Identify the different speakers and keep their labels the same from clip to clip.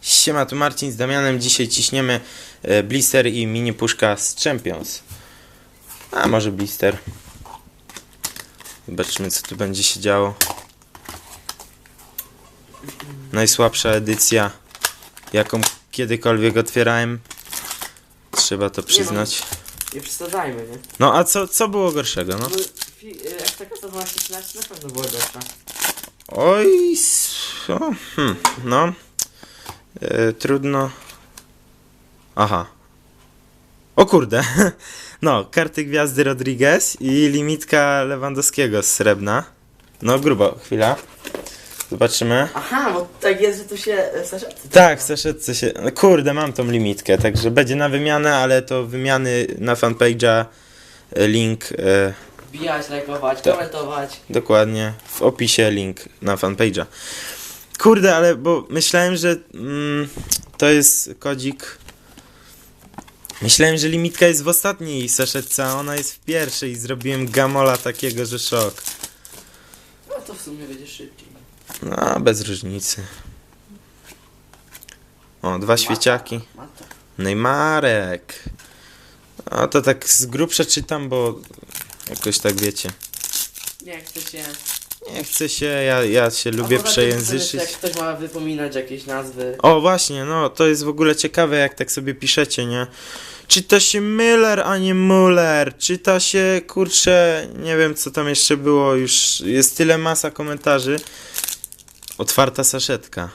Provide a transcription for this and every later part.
Speaker 1: Siema, tu Marcin z Damianem. Dzisiaj ciśniemy e, blister i mini puszka z Champions. A może blister. Zobaczmy co tu będzie się działo. Najsłabsza edycja, jaką kiedykolwiek otwierałem. Trzeba to przyznać.
Speaker 2: Nie przesadzajmy, nie?
Speaker 1: No a co, co było gorszego, no?
Speaker 2: No, y, jak taka 112 na pewno była gorsza.
Speaker 1: Oj, co? Hmm, no. E, trudno. Aha. O kurde. No, karty gwiazdy Rodriguez i limitka Lewandowskiego z srebrna. No, grubo, chwila. Zobaczymy.
Speaker 2: Aha, bo tak jest, że tu się e, saszetce
Speaker 1: Tak, w saszetce się. No, kurde, mam tą limitkę, także będzie na wymianę, ale to wymiany na fanpage'a. e, Link e,
Speaker 2: Wbijać, lajkować,
Speaker 1: Tak.
Speaker 2: komentować.
Speaker 1: Dokładnie, w opisie link na fanpage'a. Kurde, ale bo myślałem, że mm, to jest kodzik. Myślałem, że limitka jest w ostatniej saszetce, a ona jest w pierwszej. Zrobiłem gamola takiego, że szok.
Speaker 2: No to w sumie będzie szybciej.
Speaker 1: No, bez różnicy. O, dwa świeciaki.
Speaker 2: Mata.
Speaker 1: Neymarek. A to tak z grubsza czytam, bo jakoś tak wiecie.
Speaker 2: Nie chcę się...
Speaker 1: Nie chcę się, ja, ja się lubię
Speaker 2: poza tym,
Speaker 1: przejęzyczyć.
Speaker 2: Jak ktoś ma wypominać jakieś nazwy.
Speaker 1: O, właśnie, no, to jest w ogóle ciekawe, jak tak sobie piszecie, nie? Czyta się Müller, a nie Muller. Czyta się, kurczę, nie wiem, co tam jeszcze było, już jest tyle masa komentarzy. Otwarta saszetka.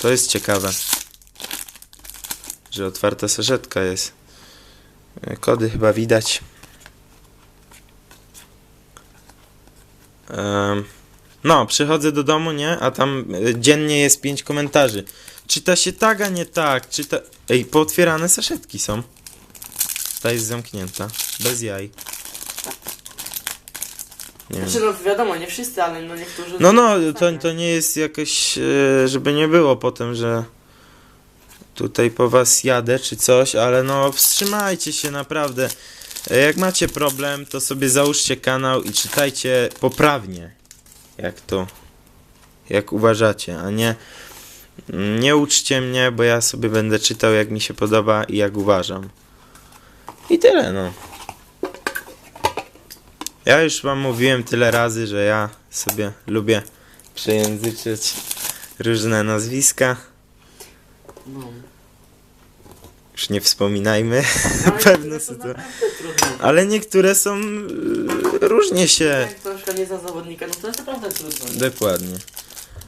Speaker 1: To jest ciekawe. Że otwarta saszetka jest. E, Kody chyba widać. Em, no, przychodzę do domu, nie? A tam e, dziennie jest pięć komentarzy. Czyta się tak, a nie tak. Czyta... Ej, pootwierane saszetki są. Ta jest zamknięta. Bez jaj. Nie wiem.
Speaker 2: Znaczy no wiadomo, nie wszyscy, ale no niektórzy...
Speaker 1: No, no, to, to nie jest jakoś, e, żeby nie było potem, że tutaj po was jadę czy coś, ale no wstrzymajcie się naprawdę. E, Jak macie problem, to sobie załóżcie kanał i czytajcie poprawnie, jak to, jak uważacie, a nie nie uczcie mnie, bo ja sobie będę czytał jak mi się podoba i jak uważam. I tyle, no. Ja już wam mówiłem tyle razy, że ja sobie lubię przejęzyczyć różne nazwiska.
Speaker 2: No.
Speaker 1: Już nie wspominajmy.
Speaker 2: Ale
Speaker 1: Pewne sytuacje.
Speaker 2: trudne.
Speaker 1: Ale niektóre są y, różnie się.
Speaker 2: Jak to nie zna zawodnika, no to jest naprawdę trudno. nie?
Speaker 1: Dokładnie.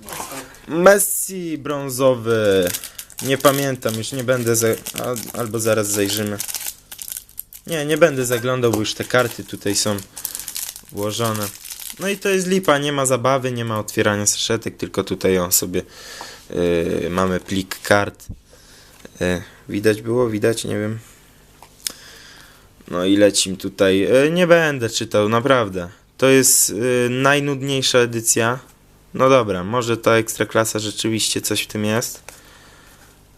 Speaker 2: No tak.
Speaker 1: Messi brązowy. Nie pamiętam, już nie będę. Za... Albo zaraz zajrzymy. Nie, nie będę zaglądał, bo już te karty tutaj są włożone. No i to jest lipa, nie ma zabawy, nie ma otwierania saszetek, tylko tutaj o sobie yy, mamy plik kart. Yy, widać było, widać, nie wiem. No i lecim tutaj. Yy, nie będę czytał, naprawdę. To jest yy, najnudniejsza edycja. No dobra, może ta ekstraklasa rzeczywiście coś w tym jest.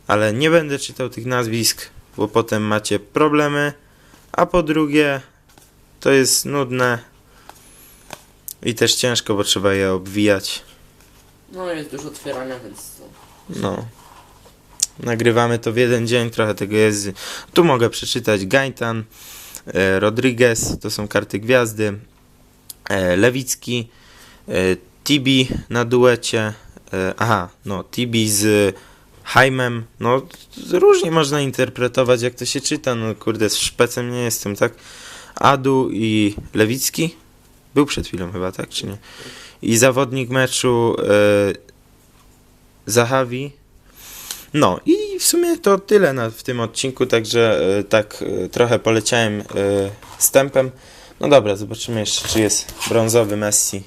Speaker 1: Ale nie będę czytał tych nazwisk, bo potem macie problemy. A po drugie, to jest nudne. I też ciężko, bo trzeba je obwijać.
Speaker 2: No jest dużo otwierania, więc to...
Speaker 1: No. Nagrywamy to w jeden dzień, trochę tego jest. Tu mogę przeczytać Gaetan, e, Rodriguez, to są karty gwiazdy, e, Lewicki, e, Tibi na duecie, aha, no, Tibi z Jaimem, no, różnie można interpretować, jak to się czyta, no, kurde, z szpecem nie jestem, tak? Adu i Lewicki, był przed chwilą chyba, tak, czy nie? I zawodnik meczu Zahawi, no i w sumie to tyle na, w tym odcinku, także e, tak e, trochę poleciałem e, wstępem. No dobra, zobaczymy jeszcze, czy jest brązowy Messi.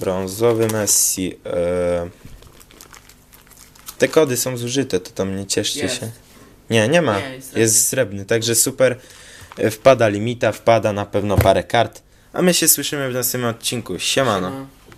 Speaker 1: Brązowy Messi. E, te kody są zużyte, to tam nie cieszcie
Speaker 2: Jest.
Speaker 1: się. Nie, nie ma.
Speaker 2: Nie, jest srebrny.
Speaker 1: jest srebrny, także super. E, Wpada limita, wpada na pewno parę kart. A my się słyszymy w następnym odcinku. Siemano.
Speaker 2: Siema.